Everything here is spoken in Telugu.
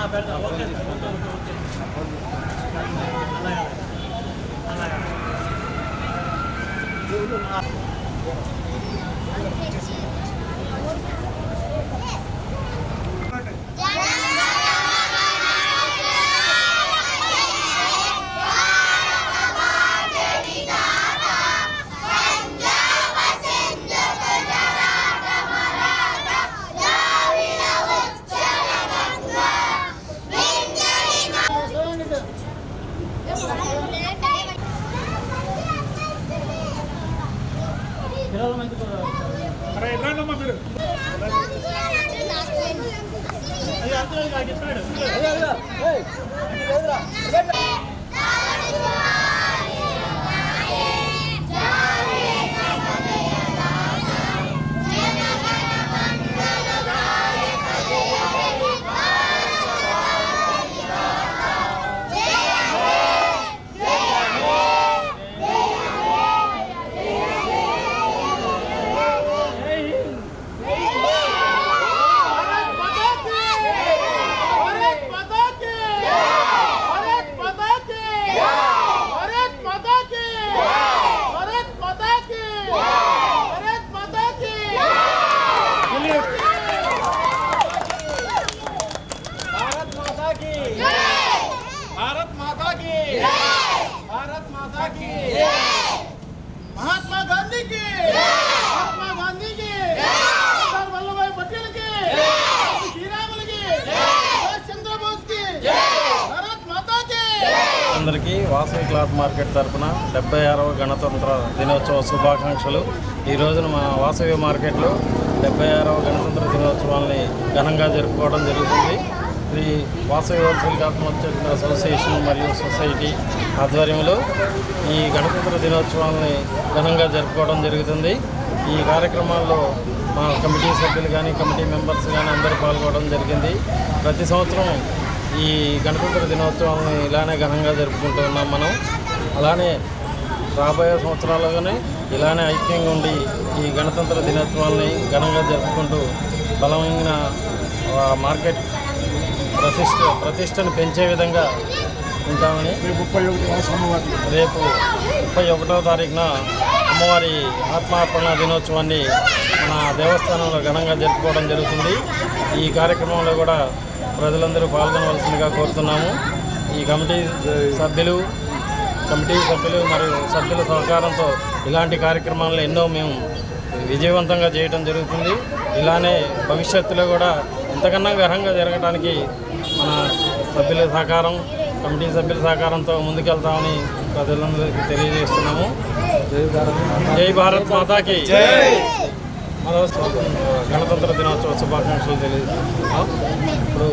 啊，别搞，OK。అయ్యా అయ్యా అయ్యా మహాత్మా గాంధీకి సర్దార్ వల్లభాయ్ శ్రీరాములకి చంద్రబోస్కి మాతాకి. అందరికీ వాసవి క్లాత్ మార్కెట్ తరఫున డెబ్బై ఆరవ గణతంత్ర దినోత్సవ శుభాకాంక్షలు. ఈ రోజున మా వాసవి మార్కెట్లో డెబ్బై ఆరవ గణతంత్ర దినోత్సవాన్ని ఘనంగా జరుపుకోవడం జరుగుతుంది. శ్రీ వాసవి హోల్సేల్ అసోసియేషన్ మరియు సొసైటీ ఆధ్వర్యంలో ఈ గణతంత్ర దినోత్సవాన్ని ఘనంగా జరుపుకోవడం జరుగుతుంది. ఈ కార్యక్రమాల్లో మా కమిటీ సభ్యులు కానీ కమిటీ మెంబర్స్ కానీ అందరూ పాల్గొనడం జరిగింది. ప్రతి సంవత్సరం ఈ గణతంత్ర దినోత్సవాన్ని ఇలానే ఘనంగా జరుపుకుంటూ ఉన్నాం మనం. అలానే రాబోయే సంవత్సరాల్లోనే ఇలానే ఐక్యంగా ఉండి ఈ గణతంత్ర దినోత్సవాన్ని ఘనంగా జరుపుకుంటూ బలమైన మార్కెట్ ప్రతిష్ట ప్రతిష్టను పెంచే విధంగా ఉంటామని ముప్పై రేపు ముప్పై ఒకటో తారీఖున అమ్మవారి ఆత్మార్పణ దినోత్సవాన్ని మన దేవస్థానంలో ఘనంగా జరుపుకోవడం జరుగుతుంది. ఈ కార్యక్రమంలో కూడా ప్రజలందరూ పాల్గొనవలసిందిగా కోరుతున్నాము. ఈ కమిటీ సభ్యులు కమిటీ సభ్యులు మరియు సభ్యుల సహకారంతో ఇలాంటి కార్యక్రమాలను ఎన్నో మేము విజయవంతంగా చేయడం జరుగుతుంది. ఇలానే భవిష్యత్తులో కూడా ఇంతకన్నా ఘనంగా జరగడానికి మన సభ్యుల సహకారం కమిటీ సభ్యుల సహకారంతో ముందుకెళ్తామని ప్రజలందరికీ తెలియజేస్తున్నాము. జై భారత్ మాతాకి మరో గణతంత్ర దినోత్సవ శుభాకాంక్షలు తెలియజేస్తున్నాం. ఇప్పుడు